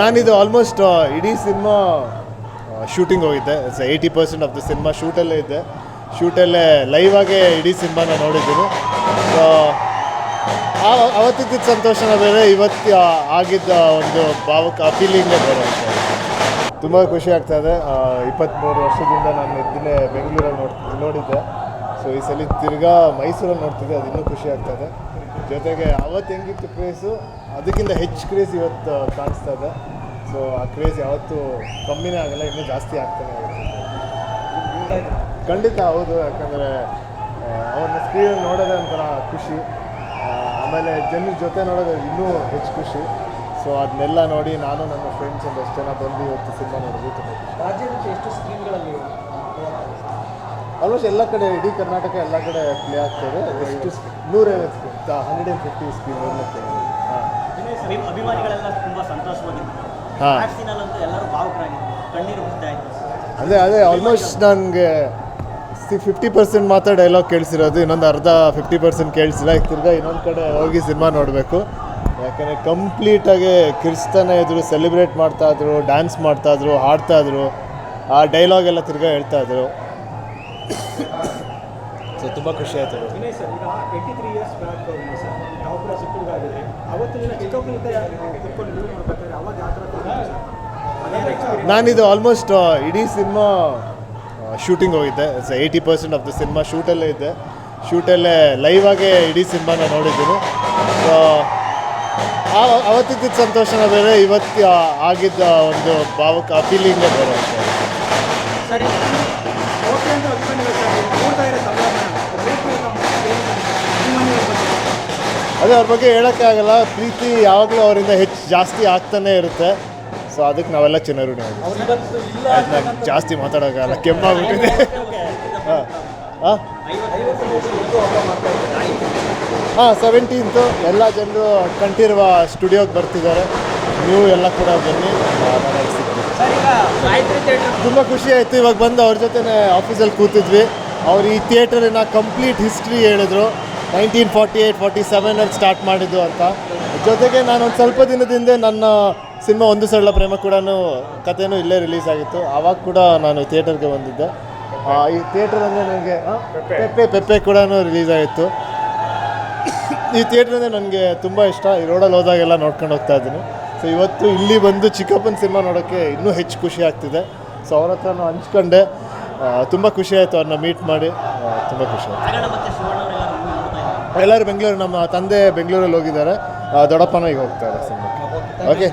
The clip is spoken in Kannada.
ನಾನಿದು ಆಲ್ಮೋಸ್ಟ್ ಇಡೀ ಸಿನಿಮಾ ಶೂಟಿಂಗ್ ಹೋಗಿದ್ದೆ. Eighty percent of the cinema ಶೂಟಲ್ಲೇ ಇದ್ದೆ. ಶೂಟಲ್ಲೇ ಲೈವ್ ಆಗೇ ಇಡೀ ಸಿನಿಮಾನ ನೋಡಿದ್ದೀನಿ. ಸೊ ಅವತ್ತಿದ್ದ ಸಂತೋಷನ ಬೇರೆ, ಇವತ್ತು ಆಗಿದ್ದ ಒಂದು ಭಾವಕ ಫೀಲಿಂಗೇ ಬೇರೆ ತುಂಬ ಖುಷಿ ಆಗ್ತಾ ಇದೆ. ಇಪ್ಪತ್ತ್ಮೂರು ವರ್ಷದಿಂದ ನಾನು ಇದನ್ನೇ ಬೆಂಗಳೂರಲ್ಲಿ ನೋಡಿ, ನೋಡಿದ್ದೆ. ಸೊ ಈ ಸಲ ತಿರ್ಗಾ ಮೈಸೂರಲ್ಲಿ ನೋಡ್ತಿದ್ದೆ, ಅದು ಇನ್ನೂ ಖುಷಿ ಆಗ್ತಾ ಇದೆ ಜೊತೆಗೆ ಅವತ್ತು ಹೆಂಗಿತ್ತು ಕ್ರೇಸು ಅದಕ್ಕಿಂತ ಹೆಚ್ಚು ಕ್ರೇಸ್ ಇವತ್ತು ಕಾಣಿಸ್ತಾ ಇದೆ. ಸೊ ಆ ಕ್ರೇಸ್ ಯಾವತ್ತೂ ಕಮ್ಮಿನೇ ಆಗಲ್ಲ, ಇನ್ನೂ ಜಾಸ್ತಿ ಆಗ್ತಾನೆ ಖಂಡಿತ ಹೌದು, ಯಾಕಂದರೆ ಅವ್ರನ್ನ ಸ್ಕ್ರೀನಲ್ಲಿ ನೋಡೋದೇ ಒಂಥರ ಖುಷಿ. ಆಮೇಲೆ ಜನರ ಜೊತೆ ನೋಡೋದು ಇನ್ನೂ ಹೆಚ್ಚು ಖುಷಿ. ಸೊ ಅದನ್ನೆಲ್ಲ ನೋಡಿ ನಾನು ನನ್ನ ಫ್ರೆಂಡ್ಸ್ ಅಷ್ಟು ಜನ ಬಂದು ಇವತ್ತು ಸಿನಿಮಾ ನೋಡಿದ್ವಿ ತುಂಬ ಖುಷಿ. ಎಷ್ಟು ಸ್ಕ್ರೀನ್ಗಳಲ್ಲಿ ಆಲ್ಮೋಸ್ಟ್ ಎಲ್ಲ ಕಡೆ ಇಡೀ ಕರ್ನಾಟಕ ಎಲ್ಲ ಕಡೆ ಪ್ಲೇ ಆಗ್ತದೆ. ಎಷ್ಟು ನೂರೈವತ್ತು ಹಂಡ್ರೆಡ್ ಆ್ಯಂಡ್ ಫಿಫ್ಟಿ ಸ್ಕ್ರೀನ್ ಹಾಂ. ಅಭಿಮಾನಿಗಳೆಲ್ಲ ತುಂಬಾ ಸಂತೋಷವಾಗಿದ್ದಾರೆ. ಹಾ. ವ್ಯಾಕ್ಸಿನಲ್ಲಂತೂ ಎಲ್ಲರೂ ಭಾವುಕರಾಗಿದ್ದಾರೆ. ಕಣ್ಣೀರು ಬರ್ತಾ ಇತ್ತು ಅದೇ ಅದೇ ಆಲ್ಮೋಸ್ಟ್ ನನಗೆ ಫಿಫ್ಟಿ ಪರ್ಸೆಂಟ್ ಮಾತ್ರ ಡೈಲಾಗ್ ಕೇಳಿಸಿರೋದು ಇನ್ನೊಂದು ಅರ್ಧ ಫಿಫ್ಟಿ ಪರ್ಸೆಂಟ್ ಕೇಳಿಸಿಲ್ಲ. ಈಗ ತಿರ್ಗಾ ಇನ್ನೊಂದು ಕಡೆ ಹೋಗಿ ಸಿನಿಮಾ ನೋಡಬೇಕು. ಯಾಕಂದರೆ ಕಂಪ್ಲೀಟಾಗಿ ಕಿರ್ಸ್ತಾನೆ ಇದ್ರು ಸೆಲೆಬ್ರೇಟ್ ಮಾಡ್ತಾಯಿದ್ರು ಡ್ಯಾನ್ಸ್ ಮಾಡ್ತಾಯಿದ್ರು ಹಾಡ್ತಾಯಿದ್ರು ಆ ಡೈಲಾಗ್ ಎಲ್ಲ ತಿರ್ಗಾ ಹೇಳ್ತಾಯಿದ್ರು ಸೊ ತುಂಬ ಖುಷಿ ಆಯಿತು. ವಿನಯ್ ಸರ್ ಈಗ eighty three years back Vinay sir ತಾವು ಕೂಡ ಚಿಕ್ಕದಾಗಿದೆ ಅವತ್ತು ನಿನ್ನ ಚಿಕ್ಕಮಕ್ಕಳಿಂದ ಕುತ್ಕೊಂಡು ನೀವು ನೋಡ್ಬೇಕಾದ್ರೆ ಅವಾಗ ಯಾವ ಥರ ನಾನಿದು ಆಲ್ಮೋಸ್ಟ್ ಇಡೀ ಸಿನಿಮಾ ಶೂಟಿಂಗ್ ಹೋಗಿದ್ದೆ. Eighty percent of the cinema ಶೂಟಲ್ಲೇ ಇದ್ದೆ. ಶೂಟಲ್ಲೇ ಲೈವ್ ಆಗೇ ಇಡೀ ಸಿನಿಮಾನ ನೋಡಿದ್ದೀನಿ. ಸೊ ಅವತ್ತಿದ್ದ ಸಂತೋಷನ ಬೇರೆ ಇವತ್ತು ಆಗಿದ್ದ ಒಂದು ಭಾವಕ ಫೀಲಿಂಗೇ ಬೇರೆ ಸರ್ ಓಕೆ ಅಂತ ಅದೇ ಅವ್ರ ಬಗ್ಗೆ ಹೇಳೋಕ್ಕಾಗಲ್ಲ ಪ್ರೀತಿ ಯಾವಾಗಲೂ ಅವರಿಂದ ಹೆಚ್ಚು ಜಾಸ್ತಿ ಆಗ್ತಾನೆ ಇರುತ್ತೆ. ಸೊ ಅದಕ್ಕೆ ನಾವೆಲ್ಲ ಚಿನ್ನರುಣಿ ಜಾಸ್ತಿ ಮಾತಾಡೋಕ್ಕಾಗಲ್ಲ ಕೆಮ್ಮಾಗ್ಬಿಟ್ಟಿದೆ. ಹಾಂ. ಹಾಂ ಹಾಂ ಸೆವೆಂಟೀನ್ತು ಎಲ್ಲ ಜನರು ಕಂಠೀರುವ ಸ್ಟುಡಿಯೋಗೆ ಬರ್ತಿದ್ದಾರೆ. ನೀವು ಎಲ್ಲ ಕೂಡ ಬನ್ನಿ. ತುಂಬ ಖುಷಿ ಆಯಿತು. ಇವಾಗ ಬಂದು ಅವ್ರ ಜೊತೆ ಆಫೀಸಲ್ಲಿ ಕೂತಿದ್ವಿ. ಅವ್ರು ಈ ಥಿಯೇಟರಿನ ಕಂಪ್ಲೀಟ್ ಹಿಸ್ಟ್ರಿ ಹೇಳಿದ್ರು. ನೈನ್ಟೀನ್ ಫಾರ್ಟಿ ಏಯ್ಟ್ ಫಾರ್ಟಿ ಸೆವೆನಲ್ಲಿ ಸ್ಟಾರ್ಟ್ ಮಾಡಿದ್ದು ಅಂತ. ಜೊತೆಗೆ ನಾನು ಒಂದು ಸ್ವಲ್ಪ ದಿನದಿಂದ ನನ್ನ ಸಿನಿಮಾ ಒಂದು ಸರಳ ಪ್ರೇಮ ಕೂಡ ಕಥೆನೂ ಇಲ್ಲೇ ರಿಲೀಸ್ ಆಗಿತ್ತು. ಆವಾಗ ಕೂಡ ನಾನು ಥಿಯೇಟರ್ಗೆ ಬಂದಿದ್ದೆ. ಆ, ಈ ಥಿಯೇಟರ್ ಅಂದರೆ ನನಗೆ ಪೆಪ್ಪೆ. ಪೆಪ್ಪೆ ಕೂಡ ರಿಲೀಸ್ ಆಗಿತ್ತು. ಈ ಥಿಯೇಟರ್ ಅಂದರೆ ನನಗೆ ತುಂಬ ಇಷ್ಟ. ಈ ರೋಡಲ್ಲಿ ಹೋದಾಗೆಲ್ಲ ನೋಡ್ಕೊಂಡು ಹೋಗ್ತಾ ಇದ್ದೀನಿ. ಸೊ ಇವತ್ತು ಇಲ್ಲಿ ಬಂದು ಚಿಕ್ಕಪ್ಪನ ಸಿನಿಮಾ ನೋಡೋಕ್ಕೆ ಇನ್ನೂ ಹೆಚ್ಚು ಖುಷಿ ಆಗ್ತಿದೆ. ಸೊ ಅವ್ರ ಹತ್ರನೂ ಹಂಚ್ಕೊಂಡೆ. ತುಂಬ ಖುಷಿ ಆಯಿತು ಅವ್ರನ್ನ ಮೀಟ್ ಮಾಡಿ. ತುಂಬ ಖುಷಿ ಆಯಿತು. ಎಲ್ಲರೂ ಬೆಂಗಳೂರು ನಮ್ಮ ತಂದೆ ಬೆಂಗಳೂರಲ್ಲಿ ಹೋಗಿದ್ದಾರೆ. ದೊಡ್ಡಪ್ಪನಿಗೆ ದೊಡ್ಡಪ್ಪನ ಈಗ ಹೋಗ್ತಾರೆ ಓಕೆ